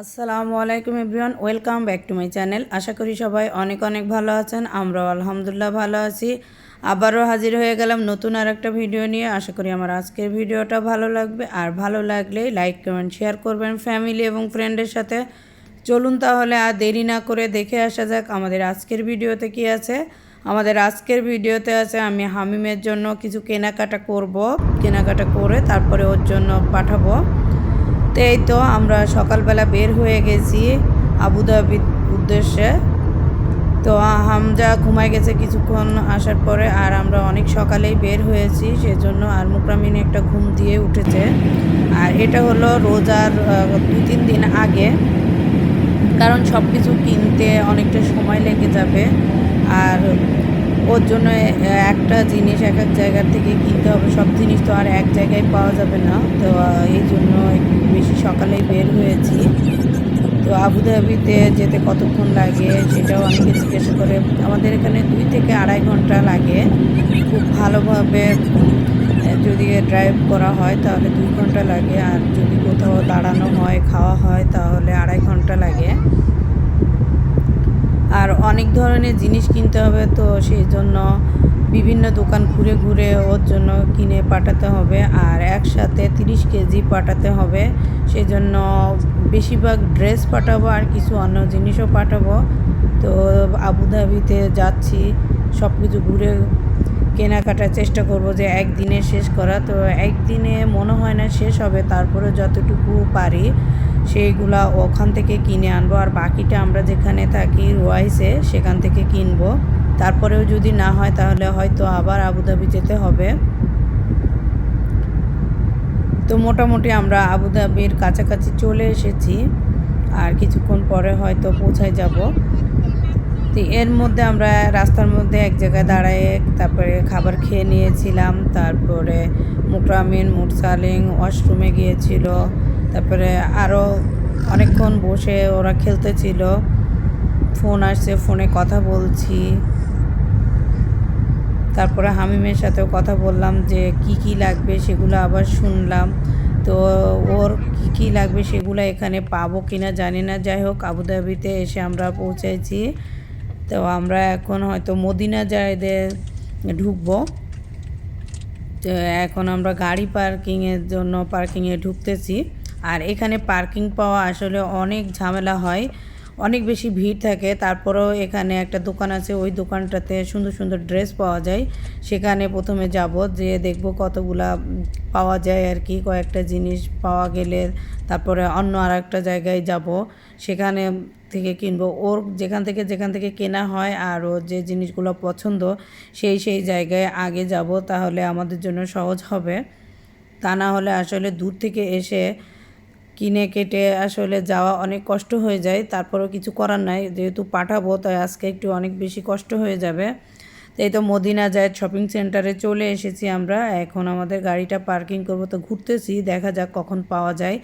আসসালামু আলাইকুম everyone, welcome back to my channel. আশা করি সবাই অনেক অনেক ভালো আছেন, আমরাও আলহামদুলিল্লাহ ভালো আছি। আবারও হাজির হয়ে গেলাম নতুন আর একটা ভিডিও নিয়ে। আশা করি আমার আজকের ভিডিওটা ভালো লাগবে। আর ভালো লাগলে লাইক, কমেন্ট, শেয়ার করবেন ফ্যামিলি এবং ফ্রেন্ডের সাথে। চলুন তাহলে আর দেরি না করে দেখে আসা যাক আমাদের আজকের ভিডিওতে কি আছে। আমাদের আজকের ভিডিওতে আছে, আমি হামিমের জন্য কিছু কেনাকাটা করব। কেনাকাটা করে তারপরে ওর জন্য পাঠাবো। তো এই তো আমরা সকালবেলা বের হয়ে গেছি আবুধাবির উদ্দেশ্যে। তো হামজা ঘুমায় গেছে কিছুক্ষণ আসার পরে আর আমরা অনেক সকালেই বের হয়েছি, সেজন্য আর মুকরামিনে একটা ঘুম দিয়ে উঠেছে। আর এটা হলো রোজার দু তিন দিন আগে। কারণ সব কিছু কিনতে অনেকটা সময় লেগে যাবে। আর ওর জন্য একটা জিনিস এক এক জায়গার থেকে কিনতে হবে, সব জিনিস তো আর এক জায়গায় পাওয়া যাবে না। তো এই জন্য একটু বেশি সকালেই বের হয়েছি। তো আবুধাবিতে যেতে কতক্ষণ লাগে সেটাও অনেকে জিজ্ঞাসা করে। আমাদের এখানে দুই থেকে আড়াই ঘণ্টা লাগে। খুব ভালোভাবে যদি ড্রাইভ করা হয় তাহলে দুই ঘণ্টা লাগে। আর যদি কোথাও দাঁড়ানো হয়, খাওয়া হয় তাহলে আড়াই ঘণ্টা লাগে। আর অনেক ধরনের জিনিস কিনতে হবে, তো সেই জন্য বিভিন্ন দোকান ঘুরে ঘুরে ওর জন্য কিনে পাঠাতে হবে। আর একসাথে তিরিশ কেজি পাঠাতে হবে সেই জন্য বেশিরভাগ ড্রেস পাঠাবো আর কিছু অন্য জিনিসও পাঠাবো। তো আবুধাবিতে যাচ্ছি সব কিছু ঘুরে কেনাকাটার চেষ্টা করব যে একদিনে শেষ করা। তো একদিনে মনে হয় না শেষ হবে তারপরে যতটুকু পারি সেইগুলা ওখান থেকে কিনে আনব। আর বাকিটা আমরা যেখানে থাকি রোয়াইসে, সেখান থেকে কিনবো। তারপরেও যদি না হয়, তাহলে হয়তো আবার আবুধাবি যেতে হবে। তো মোটামুটি আমরা আবুধাবির কাছাকাছি চলে এসেছি। আর কিছুক্ষণ পরে হয়তো পৌঁছায় যাব। তো এর মধ্যে আমরা রাস্তার মধ্যে এক জায়গায় দাঁড়ায়, তারপরে খাবার খেয়ে নিয়েছিলাম। তারপরে মুকরামিন, মুরসালিং, ওয়াশরুমে গিয়েছিল। তারপরে আরও অনেকক্ষণ বসে ওরা খেলতেছিল। ফোন আসছে, ফোনে কথা বলছি। তারপরে হামিমের সাথেও কথা বললাম যে, কি কি লাগবে সেগুলো আবার শুনলাম। তো ওর কি কি লাগবে সেগুলো এখানে পাবো কিনা জানি না। যাই হোক, আবুধাবিতে এসে আমরা পৌঁছেছি। তো আমরা এখন হয়তো মদিনা জায়দে ঢুকবো। তো এখন আমরা গাড়ি পার্কিংয়ের জন্য পার্কিংয়ে ঢুকতেছি। আর এখানে পার্কিং পাওয়া আসলে অনেক ঝামেলা হয়। অনেক বেশি ভিড় থাকে। তারপরেও এখানে একটা দোকান আছে। ওই দোকানটাতে সুন্দর সুন্দর ড্রেস পাওয়া যায়। সেখানে প্রথমে যাব, যে দেখব কতগুলা পাওয়া যায় আর কি। কয়েকটা জিনিস পাওয়া গেলে তারপরে অন্য আর একটা জায়গায় যাব। সেখানে থেকে কিনবো। ওর যেখান থেকে যেখান থেকে কেনা হয় আর ওর যে জিনিসগুলো পছন্দ, সেই সেই জায়গায় আগে যাব। তাহলে আমাদের জন্য সহজ হবে। তা না হলে আসলে দূর থেকে এসে কিনে কেটে আসলে যাওয়া অনেক কষ্ট হয়ে যায়, তারপরেও কিছু করার নাই। যেহেতু পাঠাবো, তাই আজকে একটু অনেক বেশি কষ্ট হয়ে যাবে। তো এই তো মদিনা যায় শপিং সেন্টারে চলে এসেছি আমরা। এখন আমাদের গাড়িটা পার্কিং করব, তো ঘুরতেছি, দেখা যাক কখন পাওয়া যায়।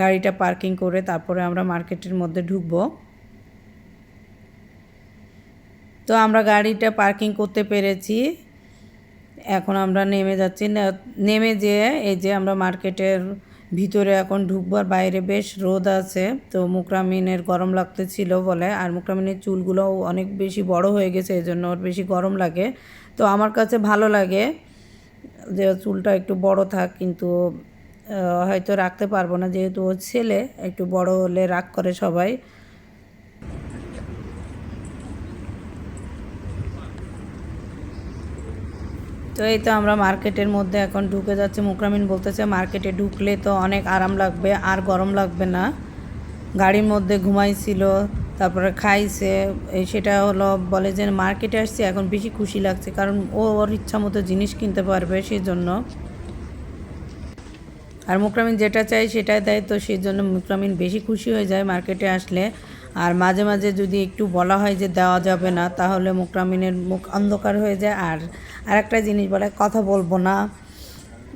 গাড়িটা পার্কিং করে তারপরে আমরা মার্কেটের মধ্যে ঢুকবো। তো আমরা গাড়িটা পার্কিং করতে পেরেছি। এখন আমরা নেমে যাচ্ছি নেমে যেয়ে এই যে আমরা মার্কেটের ভিতরে এখন ঢুকবার বাইরে বেশ রোদ আছে। তো মুকরামিনের গরম লাগতেছিল বলে, আর মুকরামিনের চুলগুলো অনেক বেশি বড় হয়ে গেছে এই জন্য ওর বেশি গরম লাগে। তো আমার কাছে ভালো লাগে যে চুলটা একটু বড় থাক, কিন্তু হয়তো রাখতে পারব না। যেহেতু ওর ছেলে, একটু বড় হলে রাগ করে সবাই। তো এই তো আমরা মার্কেটের মধ্যে এখন ঢুকে যাচ্ছি। মুকরামিন বলতেছে, মার্কেটে ঢুকলে তো অনেক আরাম লাগবে, আর গরম লাগবে না। গাড়ির মধ্যে ঘুমাইছিল, তারপরে খাইছে সেটা হলো বলে যে মার্কেটে আসছে, এখন বেশি খুশি লাগছে, কারণ ও ওর ইচ্ছা মতো জিনিস কিনতে পারবে সেই জন্য আর মুকরামিন যেটা চাই সেটাই দেয়, তো সেই জন্য মুকরামিন বেশি খুশি হয়ে যায় মার্কেটে আসলে। আর মাঝে মাঝে যদি একটু বলা হয় যে দেওয়া যাবে না, তাহলে মুকরামিনের মুখ অন্ধকার হয়ে যায়। আর আরেকটা জিনিস বলে, কথা বলব না,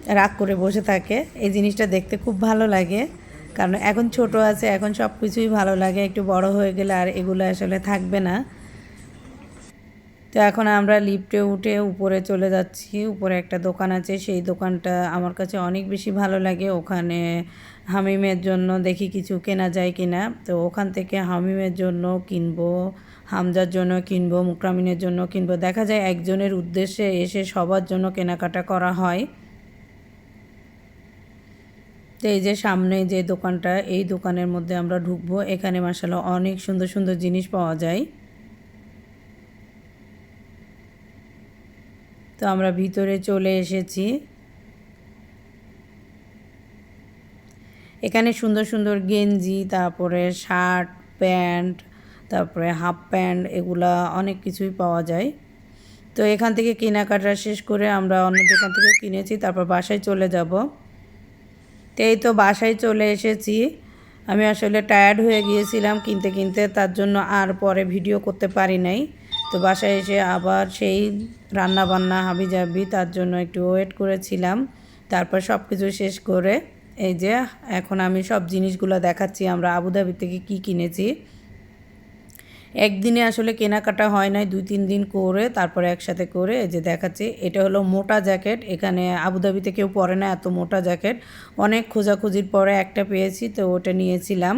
রাগ করে বসে থাকে। এই জিনিসটা দেখতে খুব ভালো লাগে। কারণ এখন ছোট আছে, এখন সব কিছুই ভালো লাগে। একটু বড় হয়ে গেলে আর এগুলো আসলে থাকবে না। তো তো এখন আমরা লিফটে উঠে উপরে চলে যাচ্ছি। উপরে একটা দোকান আছে, সেই দোকানটা আমার কাছে অনেক বেশি ভালো লাগে। ওখানে হামিমের জন্য দেখি কিছু কেনা যায় কিনা। তো ওখান থেকে হামিমের জন্য কিনবো, হামজার জন্য কিনবো, মুকরামিনের জন্য কিনবো। দেখা যায় একজনের উদ্দেশ্যে এসে সবার জন্য কেনাকাটা করা হয়। তো এই যে সামনে যে দোকানটা, এই দোকানের মধ্যে আমরা ঢুকবো। এখানে মাসাল্লাহ অনেক সুন্দর সুন্দর জিনিস পাওয়া যায়। তো আমরা ভিতরে চলে এসেছি। এখানে সুন্দর সুন্দর গেঞ্জি, তারপরে শার্ট, প্যান্ট, তারপরে হাফ প্যান্ট, এগুলা অনেক কিছুই পাওয়া যায়। তো এখান থেকে কেনাকাটা শেষ করে আমরা অন্য দোকান থেকেও কিনেছি, তারপর বাসায় চলে যাব। তো এই তো বাসায় চলে এসেছি। আমি আসলে টায়ার্ড হয়ে গিয়েছিলাম কিনতে কিনতে, তার জন্য আর পরে ভিডিও করতে পারি নাই। তো বাসায় এসে আবার সেই রান্না বান্না হাবি জাবি তার জন্য একটু ওয়েট করেছিলাম। তারপর সব কিছু শেষ করে এই যে, এখন আমি সব জিনিসগুলো দেখাচ্ছি। আমরা আবুধাবি থেকে কি কিনেছি? একদিনে আসলে কেনাকাটা হয় নাই, দুই, তিন দিন করে, তারপরে একসাথে করে এই যে দেখাচ্ছি। এটা হলো মোটা জ্যাকেট। এখানে আবুধাবিতে কেউ পরে না, এত মোটা জ্যাকেট। অনেক খোঁজাখুঁজির পরে একটা পেয়েছি, তো ওটা নিয়েছিলাম।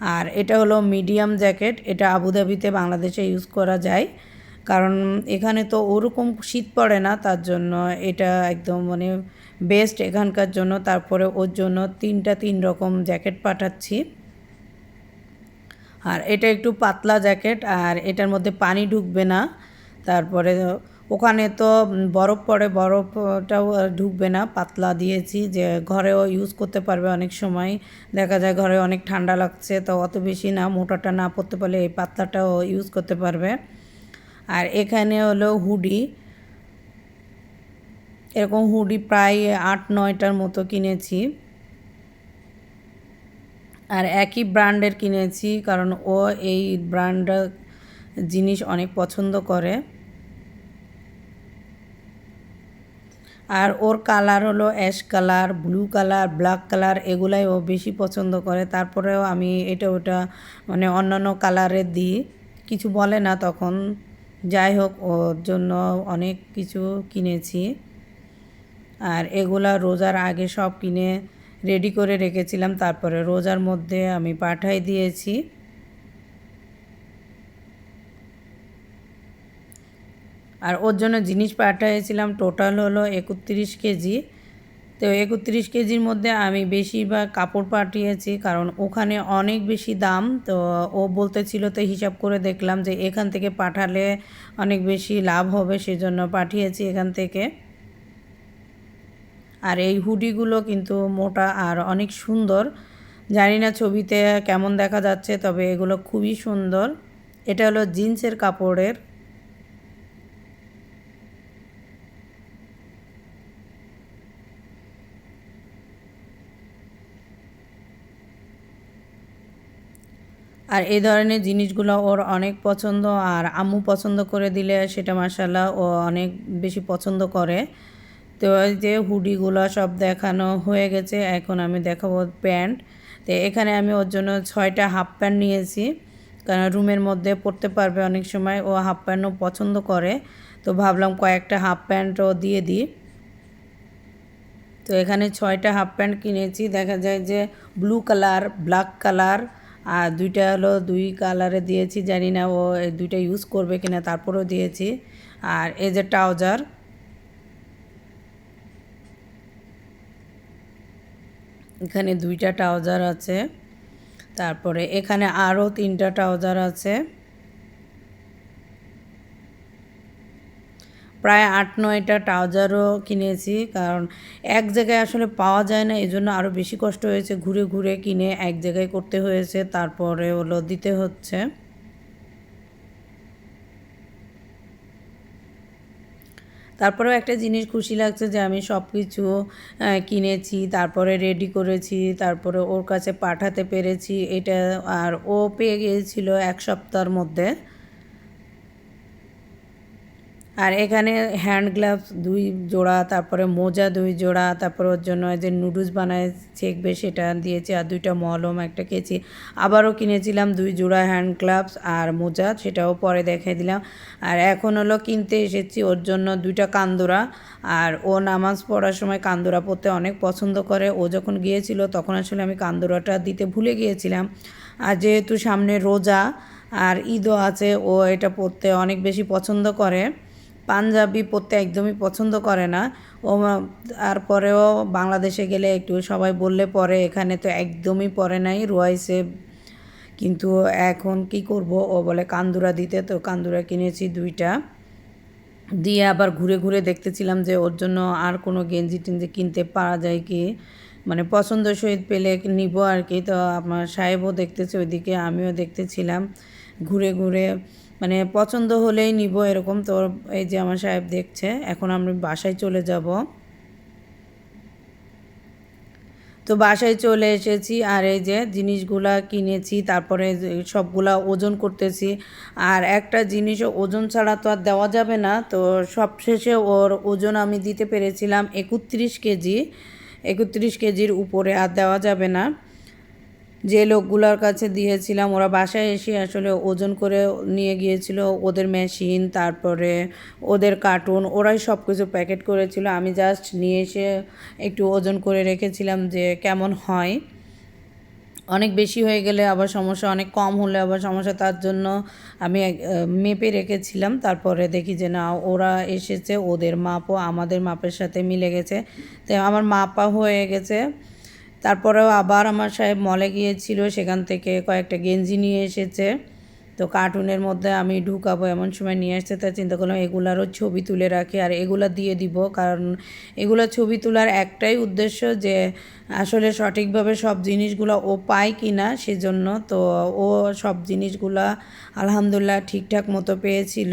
আর এটা হলো মিডিয়াম জ্যাকেট। এটা আবুধাবিতে বাংলাদেশে ইউজ করা যায়। কারণ এখানে তো ওরকম শীত পড়ে না, তার জন্য এটা একদম মানে বেস্ট এখানকার জন্য। তারপরে ওর জন্য তিনটা তিন রকম জ্যাকেট পাঠাচ্ছি। আর এটা একটু পাতলা জ্যাকেট আর এটার মধ্যে পানি ঢুকবে না। তারপরে ওখানে তো বরফ পড়ে, বরফটাও ঢুকবে না, পাতলা দিয়েছি যে ঘরেও ইউজ করতে পারবে অনেক সময়। দেখা যায় ঘরে অনেক ঠান্ডা লাগছে, তো অত বেশি না, মোটাটা না পড়তে পারলে এই পাতলাটাও ইউজ করতে পারবে। আর এখানে হলো হুডি। এরকম হুডি প্রায় আট, নয়টার মতো কিনেছি। আর একই ব্র্যান্ডের কিনেছি কারণ ও এই ব্র্যান্ড জিনিস অনেক পছন্দ করে। আর ওর কালার হলো ash colour, blue colour, black colour এগুলাই ও বেশি পছন্দ করে। তারপরেও আমি এটা ওটা মানে অন্যান্য কালারের দিই। কিছু বলে না তখন। যাই হোক, ওর জন্য অনেক কিছু কিনেছি। আর এগুলা রোজার আগে সব কিনে রেডি করে রেখেছিলাম। তারপরে রোজার মধ্যে আমি পাঠাই দিয়েছি। আর ওর জন্য জিনিস পাঠিয়েছিলাম টোটাল হলো একত্রিশ কেজি। তো একত্রিশ কেজির মধ্যে আমি বেশিরভাগ কাপড় পাঠিয়েছি, কারণ ওখানে অনেক বেশি দাম। তো ও বলতেছিল তো হিসাব করে দেখলাম যে এখান থেকে পাঠালে অনেক বেশি লাভ হবে, সেজন্য পাঠিয়েছি এখান থেকে। আর এই হুডিগুলো কিন্তু মোটা আর অনেক সুন্দর। জানি না ছবিতে কেমন দেখা যাচ্ছে, তবে এগুলো খুবই সুন্দর। এটা হলো জিন্সের কাপড়ের আর এই ধরনের জিনিসগুলো ওর অনেক পছন্দ আর আম্মু পছন্দ করে দিলে সেটা মাসাল্লাহ ও অনেক বেশি পছন্দ করে। তো যে হুডিগুলো সব দেখানো হয়ে গেছে, এখন আমি দেখাবো প্যান্ট। তো এখানে আমি ওর জন্য ছয়টা হাফ প্যান্ট নিয়েছি, কারণ রুমের মধ্যে পরতে পারবে অনেক সময়, ও হাফ প্যান্টও পছন্দ করে। তো ভাবলাম কয়েকটা হাফ প্যান্টও দিয়ে দিই। তো এখানে ছয়টা হাফ প্যান্ট কিনেছি, দেখা যায় যে ব্লু কালার, ব্ল্যাক কালার আর দুইটা হলো দুই কালারে দিয়েছি, জানি না ও দুইটা ইউজ করবে কি না তারপরেও দিয়েছি। আর এই যে ট্রাউজার, এখানে দুইটা ট্রাউজার আছে। তারপরে এখানে আরও তিনটা ট্রাউজার আছে। প্রায় আট, নয়টা ট্রাউজারও কিনেছি, কারণ এক জায়গায় আসলে পাওয়া যায় না এই জন্য আরও বেশি কষ্ট হয়েছে ঘুরে ঘুরে কিনে এক জায়গায় করতে হয়েছে, তারপরে হলো দিতে হচ্ছে। তারপরেও একটা জিনিস খুশি লাগছে যে আমি সব কিছু কিনেছি, তারপরে রেডি করেছি, তারপরে ওর কাছে পাঠাতে পেরেছি, এটা আর ও পেয়ে গিয়েছিল এক সপ্তাহের মধ্যে। আর এখানে হ্যান্ড গ্লাভস দুই জোড়া, তারপরে মোজা দুই জোড়া, তারপর ওর জন্য যে নুডলস বানায় চেকবে সেটা দিয়েছি আর দুইটা মলম একটা কেচি। আবারও কিনেছিলাম দুই জোড়া হ্যান্ড গ্লাভস আর মোজা, সেটাও পরে দেখে দিলাম। আর এখন হলো কিনতে এসেছি ওর জন্য দুইটা কান্দুরা। আর ও নামাজ পড়ার সময় কান্দুরা পড়তে অনেক পছন্দ করে। ও যখন গিয়েছিল তখন আসলে আমি কান্দুরাটা দিতে ভুলে গিয়েছিলাম। আর যেহেতু সামনে রোজা আর ঈদও আছে, ও এটা পড়তে অনেক বেশি পছন্দ করে। পাঞ্জাবি পরতে একদমই পছন্দ করে না। ও তারপরেও বাংলাদেশে গেলে একটু সবাই বললে পরে, এখানে তো একদমই পরে নাই রোয়াইসে কিন্তু এখন কি করব? ও বলে, কান্দুরা দিতে, তো কান্দুরা কিনেছি দুইটা। দিয়ে আবার ঘুরে ঘুরে দেখতেছিলাম যে ওর জন্য আর কোনো গেঞ্জি টেঞ্জি কিনতে পারা যায় কি? মানে পছন্দ সহিত পেলে নিব আর কি। তো আমার সাহেবও দেখতেছে, ওইদিকে আমিও দেখতেছিলাম। ঘুরে ঘুরে মানে পছন্দ হলেই নিব এরকম তো এই যে আমার সাহেব দেখছে। এখন আমি বাসায় চলে যাব। তো বাসায় চলে এসেছি আর এই যে জিনিসগুলা কিনেছি, তারপরে সবগুলা ওজন করতেছি। আর একটা জিনিসও ওজন ছাড়া তো আর দেওয়া যাবে না। তো সবশেষে ওর ওজন আমি দিতে পেরেছিলাম একত্রিশ কেজি। একত্রিশ কেজির উপরে আর দেওয়া যাবে না। যে লোকগুলোর কাছে দিয়েছিলাম, ওরা বাসায় এসে আসলে ওজন করে নিয়ে গিয়েছিল, ওদের মেশিন, তারপরে ওদের কার্টুন, ওরাই সব কিছু প্যাকেট করেছিল। আমি জাস্ট নিয়ে এসে একটু ওজন করে রেখেছিলাম যে কেমন হয়। অনেক বেশি হয়ে গেলে আবার সমস্যা, অনেক কম হলে আবার সমস্যা, তার জন্য আমি মেপে রেখেছিলাম। তারপরে দেখি যে না, ওরা এসেছে, ওদের মাপও আমাদের মাপের সাথে মিলে গেছে। তো আমার মাপা হয়ে গেছে। তারপরেও আবার আমার সাহেব মলে গিয়েছিল, সেখান থেকে কয়েকটা গেঞ্জি নিয়ে এসেছে। তো কার্টুনের মধ্যে আমি ঢুকাবো এমন সময় নিয়ে আসতে তাই চিন্তা করলাম এগুলারও ছবি তুলে রাখি আর এগুলো দিয়ে দিব, কারণ এগুলো ছবি তোলার একটাই উদ্দেশ্য যে আসলে সঠিকভাবে সব জিনিসগুলো ও পায় কি না সেজন্য। তো ও সব জিনিসগুলা আলহামদুলিল্লাহ ঠিকঠাক মতো পেয়েছিল।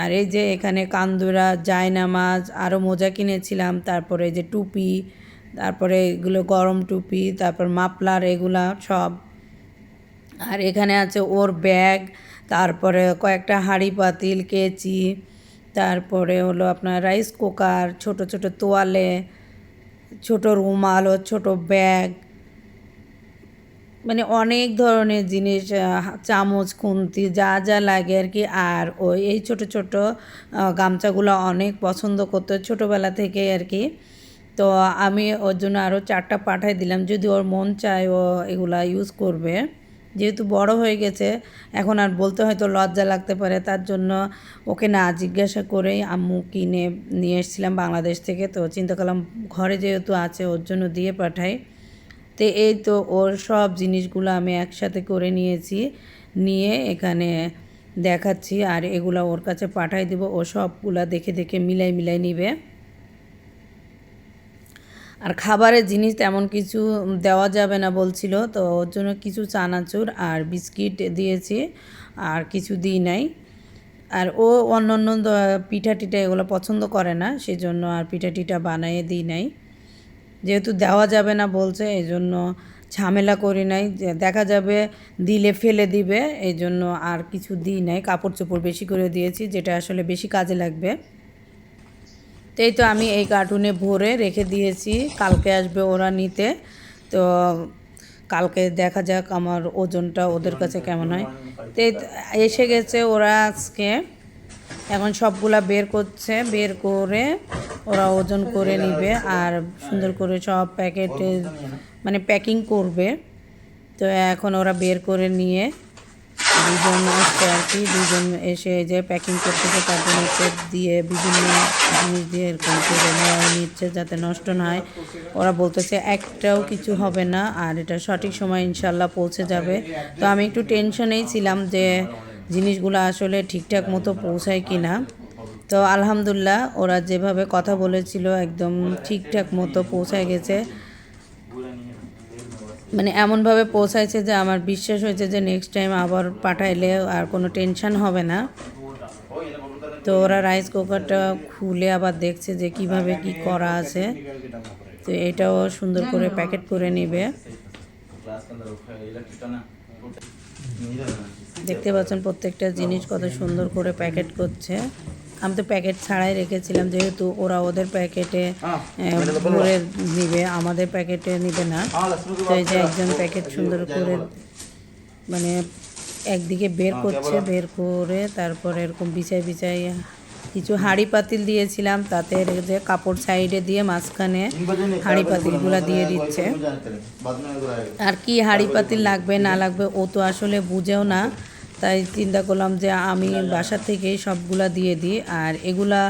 আর এই যে এখানে কান্দুরা, জায়নামাজ আরও মোজা কিনেছিলাম, তারপরে যে টুপি তারপরে এগুলো গরম টুপি, তারপর মাপলার এগুলা সব। আর এখানে আছে ওর ব্যাগ, তারপরে কয়েকটা হাঁড়ি পাতিল, কেচি, তারপরে হলো আপনার রাইস কুকার, ছোট ছোট তোয়ালে, ছোট রুমাল ও ছোট ব্যাগ। মানে অনেক ধরনের জিনিস চামচ, খুন্তি, যা যা লাগে আর কি। আর ওই, এই ছোট ছোট গামছাগুলো অনেক পছন্দ করতো ছোটোবেলা থেকে আর কি। তো আমি ওর জন্য আরও চারটা পাঠাই দিলাম। যদি ওর মন চায় ও এগুলা ইউজ করবে। যেহেতু বড় হয়ে গেছে, এখন আর বলতে হয়তো লজ্জা লাগতে পারে। তার জন্য ওকে না জিজ্ঞাসা করেই আম্মু কিনে নিয়ে এসেছিলাম বাংলাদেশ থেকে। তো চিন্তা করলাম ঘরে যেহেতু আছে, ওর জন্য দিয়ে পাঠাই। তো এই তো ওর সব জিনিসগুলো আমি একসাথে করে নিয়েছি। নিয়ে এখানে দেখাচ্ছি আর এগুলো ওর কাছে পাঠাই দেবো। ও সবগুলা দেখে দেখে মিলাই মিলাই নিবে। আর খাবারের জিনিস তেমন কিছু দেওয়া যাবে না বলছিল, তো ওর জন্য কিছু চানাচুর আর বিস্কিট দিয়েছি আর কিছু দিই নাই। আর ও অন্য অন্য পিঠা টিঠা এগুলো পছন্দ করে না, সেজন্য আর পিঠা টিঠা বানিয়ে দিই নাই। যেহেতু দেওয়া যাবে না বলছে এই জন্য ঝামেলা করি নাই। দেখা যাবে দিলে ফেলে দিবে এই জন্য আর কিছু দিই নাই। কাপড় চোপড় বেশি করে দিয়েছি, যেটা আসলে বেশি কাজে লাগবে। এই তো আমি এই কার্টুনে ভরে রেখে দিয়েছি। কালকে আসবে ওরা নিতে। তো কালকে দেখা যাক আমার ওজনটা ওদের কাছে কেমন হয়। তো এসে গেছে ওরা আজকে। এখন সবগুলা বের করছে। বের করে ওরা ওজন করে নিবে আর সুন্দর করে সব প্যাকেটে মানে প্যাকিং করবে। তো এখন ওরা বের করে নিয়ে দুজন আসছে আর কি, দুজন এসে যে প্যাকিং করতেছে তার জন্য দিয়ে বিভিন্ন জিনিস দিয়ে এরকম করে নিচ্ছে যাতে নষ্ট না হয়। ওরা বলতেছে একটাও কিছু হবে না আর এটা সঠিক সময় ইনশাল্লাহ পৌঁছে যাবে। তো আমি একটু টেনশনেই ছিলাম যে জিনিসগুলো আসলে ঠিকঠাক মতো পৌঁছায় কি না তো আলহামদুলিল্লাহ ওরা যেভাবে কথা বলেছিল একদম ঠিকঠাক মতো পৌঁছায় গেছে। মানে এমনভাবে পৌঁছাইছে যে আমার বিশ্বাস হয়েছে যে নেক্সট টাইম আবার পাঠাইলে আর কোনো টেনশন হবে না। তো ওরা রাইস কুকারটা খুলে আবার দেখছে যে কীভাবে কি করা আছে। তো এটাও সুন্দর করে প্যাকেট করে নেবে। দেখতে পাচ্ছেন প্রত্যেকটা জিনিস কত সুন্দর করে প্যাকেট করছে। আমি তো প্যাকেট ছাড়াই রেখেছিলাম যেহেতু ওরা ওদের প্যাকেটে ভরে নিবে আমাদের প্যাকেটে নিবে না। তো এই যে একজন প্যাকেট সুন্দর করে মানে একদিকে বের করছে বের করে তারপরে এরকম বিছাই বিছাই কিছু হাঁড়ি পাতিল দিয়েছিলাম তাতে যে কাপড় সাইডে দিয়ে মাঝখানে হাঁড়ি পাতিলগুলো দিয়ে দিচ্ছে। আর কি হাঁড়ি পাতিল লাগবে না লাগবে ও তো আসলে বুঝেও না। তাই চিন্তা করলাম যে আমি বাসা থেকেই সবগুলা দিয়ে দিই। আর এগুলা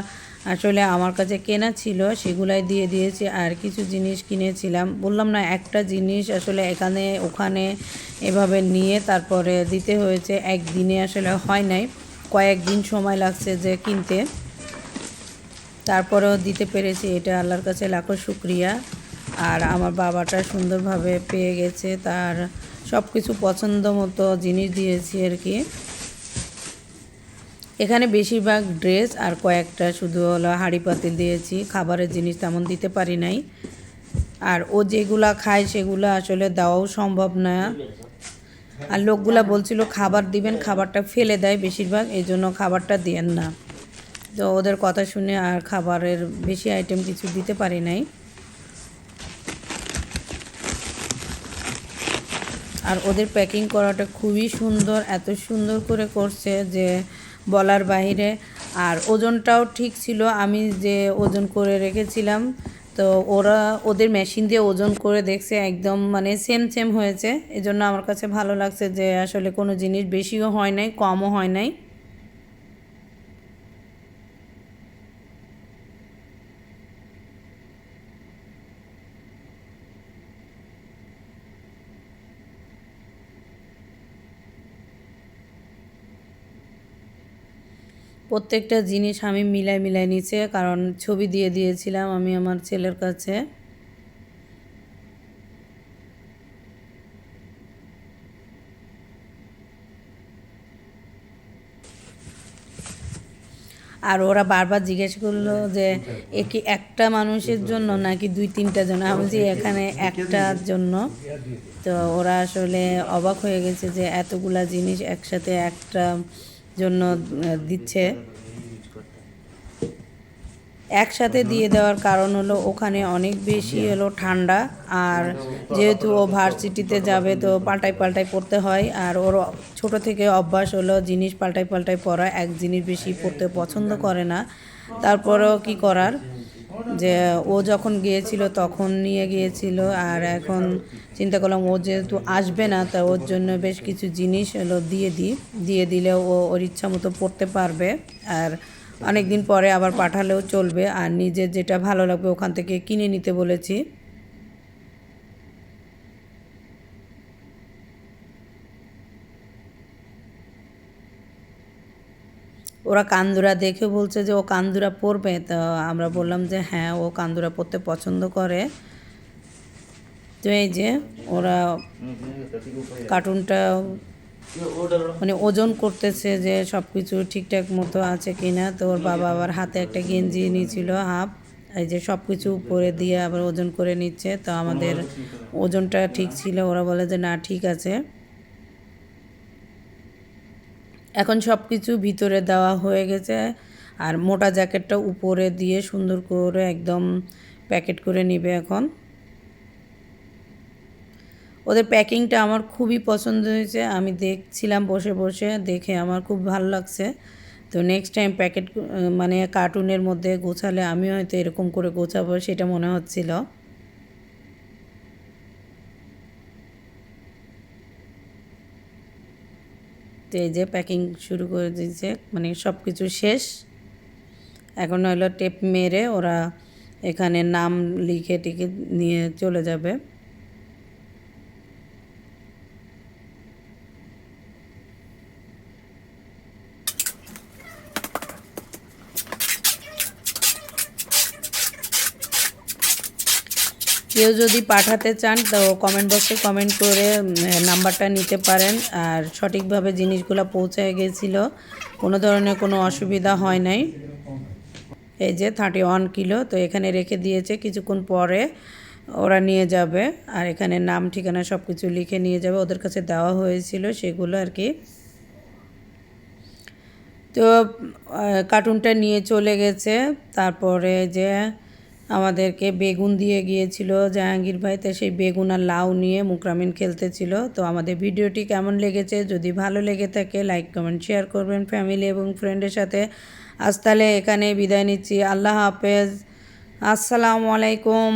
আসলে আমার কাছে কেনা ছিল সেগুলাই দিয়ে দিয়েছি। আর কিছু জিনিস কিনেছিলাম। বললাম না একটা জিনিস আসলে এখানে ওখানে এভাবে নিয়ে তারপরে দিতে হয়েছে। একদিনে আসলে হয় নাই। কয়েকদিন সময় লাগছে যে কিনতে। তারপরেও দিতে পেরেছি। এটা আল্লাহর কাছে লাখো শুক্রিয়া। আর আমার বাবাটা সুন্দরভাবে পেয়ে গেছে। তার সব কিছু পছন্দ মতো জিনিস দিয়েছি আর কি। এখানে বেশিরভাগ ড্রেস আর কয়েকটা শুধু হলো হাঁড়ি পাতিল দিয়েছি, খাবারের জিনিস তেমন দিতে পারি নাই। আর ও যেগুলা খায় সেগুলো আসলে দেওয়াও সম্ভব না। আর লোকগুলা বলছিল খাবার দিবেন, খাবারটা ফেলে দেয় বেশিরভাগ এই জন্য খাবারটা দেন না। তো ওদের কথা শুনে আর খাবারের বেশি আইটেম কিছু দিতে পারি নাই। আর ওদের প্যাকিং করাটা খুবই সুন্দর, এত সুন্দর করে করছে যে বলার বাহিরে। আর ওজনটাও ঠিক ছিল, আমি যে ওজন করে রেখেছিলাম, তো ওরা ওদের মেশিন দিয়ে ওজন করে দেখছে, একদম মানে সেম সেম হয়েছে। এজন্য আমার কাছে ভালো লাগছে যে আসলে কোনো জিনিস বেশিও হয় নাই, কমও হয় নাই। প্রত্যেকটা জিনিস আমি মিলাই মিলাই নিচ্ছে কারণ ছবি দিয়ে দিয়েছিলাম আমি আমার ছেলের কাছে। আর ওরা বারবার জিজ্ঞেস করল যে, এ কি একটা মানুষের জন্য নাকি দুই তিনটা জন্য? আমি যে এখানে একটার জন্য। তো ওরা আসলে অবাক হয়ে গেছে যে এতগুলা জিনিস একসাথে একটা জন্য দিচ্ছে। একসাথে দিয়ে দেওয়ার কারণ হলো ওখানে অনেক বেশি হলো ঠান্ডা, আর যেহেতু ও ভার্সিটিতে যাবে তো পাল্টাই পাল্টাই পড়তে হয়, আর ওর ছোট থেকে অভ্যাস হলো জিনিস পাল্টাই পাল্টাই পরা এক জিনিস বেশি পড়তে পছন্দ করে না। তারপরেও কি করার? যে ও যখন গিয়েছিল তখন নিয়ে গিয়েছিল আর এখন চিন্তা করলাম ও যেহেতু আসবে না, তা ওর জন্য বেশ কিছু জিনিস হলো দিয়ে দিই। দিয়ে দিলে ও ওর ইচ্ছা মতো পড়তে পারবে আর অনেক দিন পরে আবার পাঠালেও চলবে। আর নিজের যেটা ভালো লাগবে ওখান থেকে কিনে নিতে বলেছি। ওরা কান্দুরা দেখে বলছে যে ও কান্দুরা পরবে। তো আমরা বললাম যে হ্যাঁ ও কান্দুরা পরতে পছন্দ করে। তো এই যে ওরা কার্টুনটা মানে ওজন করতেছে যে সব কিছু ঠিকঠাক মতো আছে কি না তো ওর বাবা আবার হাতে একটা গেঞ্জি নিয়েছিল, হাফ। এই যে সব কিছু উপরে দিয়ে আবার ওজন করে নিচ্ছে। তো আমাদের ওজনটা ঠিক ছিল। ওরা বলে যে না, ঠিক আছে। এখন সব কিছু ভিতরে দেওয়া হয়ে গেছে। আর মোটা জ্যাকেটটা উপরে দিয়ে সুন্দর করে একদম প্যাকেট করে নিবে এখন। ওদের প্যাকিংটা আমার খুবই পছন্দ হয়েছে। আমি দেখছিলাম বসে বসে, দেখে আমার খুব ভালো লাগছে। তো নেক্সট টাইম প্যাকেট মানে কার্টুনের মধ্যে গোছালে আমিও হয়তো এরকম করে গোছাবো, সেটা মনে হচ্ছিল। তো এই যে প্যাকিং শুরু করে দিয়েছে মানে সব কিছু শেষ। এখন হলো টেপ মেরে ওরা এখানে নাম লিখে টিকে নিয়ে চলে যাবে। কেউ যদি পাঠাতে চান, তো কমেন্ট বক্সে কমেন্ট করে নাম্বারটা নিতে পারেন। আর সঠিকভাবে জিনিসগুলো পৌঁছায় গেছিল। কোনো ধরনের কোনো অসুবিধা হয় নাই। এই যে থার্টি ওয়ান কিলো, তো এখানে রেখে দিয়েছে। কিছুক্ষণ পরে ওরা নিয়ে যাবে। আর এখানে নাম, ঠিকানা সব কিছু লিখে নিয়ে যাবে। ওদের কাছে দেওয়া হয়েছিল সেগুলো আর কি। তো কার্টুনটা নিয়ে চলে গেছে। তারপরে যে আমাদেরকে বেগুন দিয়ে গিয়েছিল জাহাঙ্গীর ভাই, তো সেই বেগুন আর লাউ নিয়ে মুকরামিন খেলতেছিল। তো আমাদের ভিডিওটি কেমন লেগেছে? যদি ভালো লেগে থাকে লাইক কমেন্ট শেয়ার করবেন ফ্যামিলি এবং ফ্রেন্ডের সাথে। আজ তাহলে এখানে বিদায় নিচ্ছি। আল্লাহ হাফেজ। আসসালামু আলাইকুম।